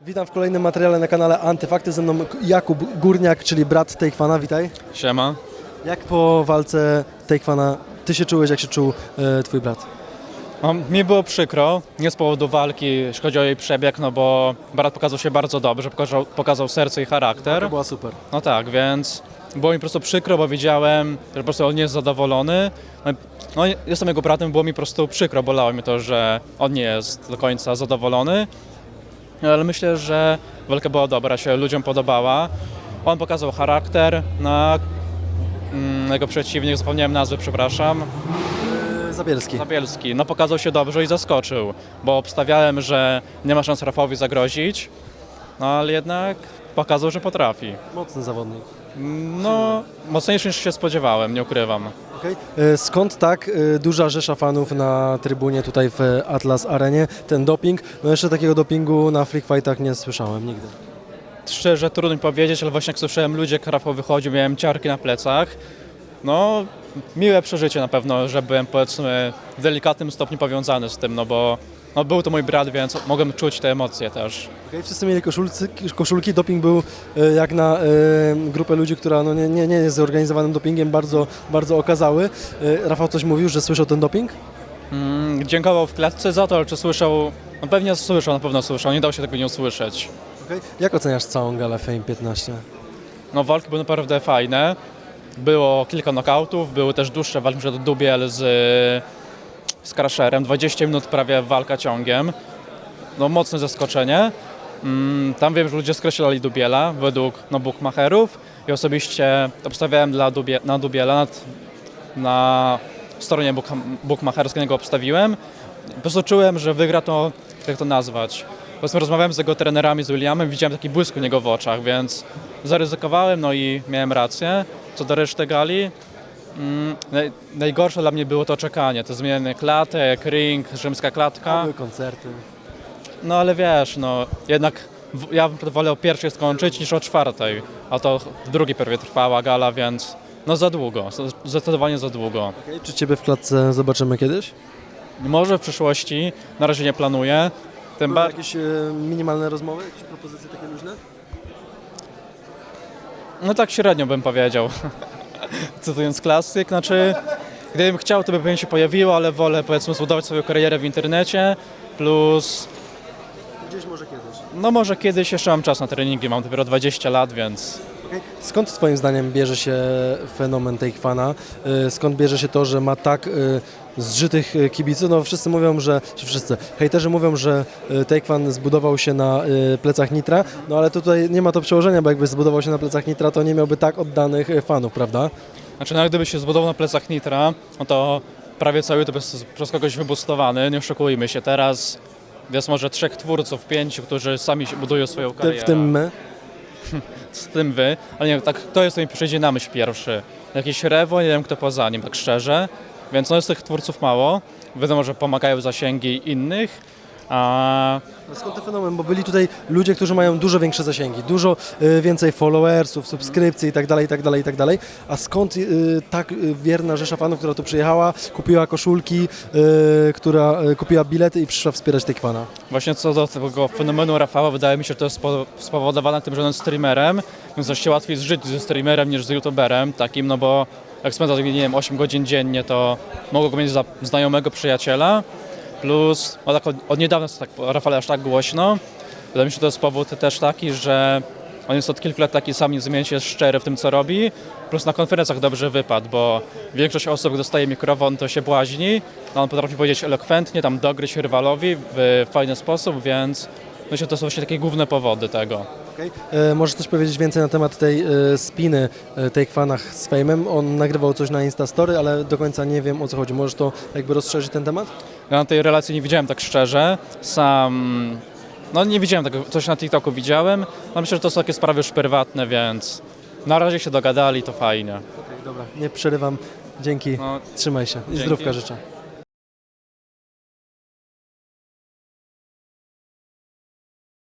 Witam w kolejnym materiale na kanale Antyfakty. Ze mną Jakub Górniak, czyli brat Tejkwana. Witaj. Siema. Jak po walce Tejkwana ty się czułeś, jak się czuł e, twój brat? No, mi było przykro, nie z powodu walki, jeśli chodzi o jej przebieg, no bo brat pokazał się bardzo dobrze, pokazał, pokazał serce i charakter. To była super. No tak, więc było mi po prostu przykro, bo widziałem, że po prostu on nie jest zadowolony. No, No jestem jego bratem, było mi po prostu przykro, bolało mnie to, że on nie jest do końca zadowolony. Ale myślę, że walka była dobra, się ludziom podobała. On pokazał charakter, na mm, jego przeciwnik, zapomniałem nazwy, przepraszam. E, Zabielski. Zabielski, no pokazał się dobrze i zaskoczył, bo obstawiałem, że nie ma szans Rafałowi zagrozić, no ale jednak pokazał, że potrafi. Mocny zawodnik. No, mocniejszy niż się spodziewałem, nie ukrywam. Okej. E, Skąd tak e, duża rzesza fanów na trybunie tutaj w Atlas Arenie? Ten doping? No jeszcze takiego dopingu na freak fightach nie słyszałem nigdy. Szczerze trudno mi powiedzieć, ale właśnie jak słyszałem ludzie, jak Rafał wychodził, miałem ciarki na plecach. No, miłe przeżycie na pewno, że byłem powiedzmy w delikatnym stopniu powiązany z tym, no bo no, był to mój brat, więc mogłem czuć te emocje też. Okej, Wszyscy mieli koszulcy, koszulki. Doping był e, jak na e, grupę ludzi, która no, nie, nie, nie jest zorganizowanym dopingiem, bardzo, bardzo okazały. E, Rafał coś mówił, że słyszał ten doping? Mm, dziękował w klatce za to, ale czy słyszał? No pewnie słyszał, na pewno słyszał, nie dało się tego nie usłyszeć. Okej. Jak oceniasz całą galę Fame 15? No walki były naprawdę fajne. Było kilka knockoutów, były też dłuższe walki, przed Dubiel z, z Crusherem, 20 minut prawie walka ciągiem. No mocne zaskoczenie. Mm, Tam wiem, że ludzie skreślali Dubiela według no, bookmacherów i osobiście obstawiałem dla Dubie, na Dubiela na, na stronie book, bookmacherskiej go obstawiłem. Po prostu czułem, że wygra to, jak to nazwać. Po prostu rozmawiałem z jego trenerami, z Williamem, widziałem taki błysk u niego w oczach, więc zaryzykowałem, no i miałem rację. Co do reszty gali, mm, naj, najgorsze dla mnie było to czekanie, te zmiany klatek, ring, rzymska klatka. Były koncerty. No ale wiesz, no jednak w, ja bym wolał o pierwszej skończyć niż o czwartej, a to w drugiej prawie trwała gala, więc no za długo, zdecydowanie za długo. Okej, Czy Ciebie w klatce zobaczymy kiedyś? Może w przyszłości, na razie nie planuję, tym bardziej... jakieś e, minimalne rozmowy, jakieś propozycje takie luźne? No tak średnio bym powiedział. Cytując klasyk, znaczy gdybym chciał, to by pewnie się pojawiło, ale wolę powiedzmy zbudować swoją karierę w internecie, plus Gdzieś może kiedyś. no może kiedyś jeszcze mam czas na treningi, mam dopiero 20 lat, więc. Skąd Twoim zdaniem bierze się fenomen Tejkwana? E, Skąd bierze się to, że ma tak e, zżytych e, kibiców? No wszyscy mówią, że, czy wszyscy, hejterzy mówią, że Tejkwan zbudował się na plecach Nitra, no ale tutaj nie ma to przełożenia, bo jakby zbudował się na plecach Nitra, to nie miałby tak oddanych fanów, prawda? Znaczy, no, gdyby się zbudował na plecach Nitra, no to prawie cały to jest przez kogoś wybustowany, nie oszukujmy się. Teraz jest może trzech twórców, pięciu, którzy sami budują swoją karierę. w tym my. Z tym wy, ale nie wiem, tak, kto jest mi przyjdzie na myśl pierwszy? Jakiś Rewo, nie wiem kto poza nim, tak szczerze. Więc no jest tych twórców mało. Wiadomo, że pomagają zasięgi innych. A No Skąd ten fenomen? Bo byli tutaj ludzie, którzy mają dużo większe zasięgi, dużo y, więcej followersów, subskrypcji i tak dalej, i tak dalej, i tak dalej. A skąd y, tak y, wierna rzesza fanów, która tu przyjechała, kupiła koszulki, która kupiła bilety i przyszła wspierać Tejkwana? Właśnie co do tego fenomenu Rafała, wydaje mi się, że to jest spo- spowodowane tym, że on jest streamerem, więc się łatwiej zżyć ze streamerem niż z youtuberem takim, no bo jak spędza, nie wiem, 8 godzin dziennie, to mogą go mieć za znajomego przyjaciela, plus no tak od, od niedawna jest tak Rafale aż tak głośno. Wydaje mi się, że to jest powód też taki, że on jest od kilku lat taki sam, niezmiennie jest szczery w tym, co robi, plus na konferencjach dobrze wypadł, bo większość osób, gdy dostaje mikrofon, to się błaźni, a on potrafi powiedzieć elokwentnie, tam dogryźć rywalowi w fajny sposób, więc myślę, że to są właśnie takie główne powody tego. Okay. możesz też powiedzieć więcej na temat tej y, spiny y, Tejkwana z Fejmem? On nagrywał coś na Instastory, ale do końca nie wiem o co chodzi. Możesz to jakby rozszerzyć ten temat? Ja na tej relacji nie widziałem tak szczerze, sam... No nie widziałem tego, coś na TikToku widziałem, no myślę, że to są takie sprawy już prywatne, więc na razie się dogadali, to fajnie. Okej, dobra, nie przerywam. Dzięki, No, trzymaj się i Dzięki. zdrówka życzę.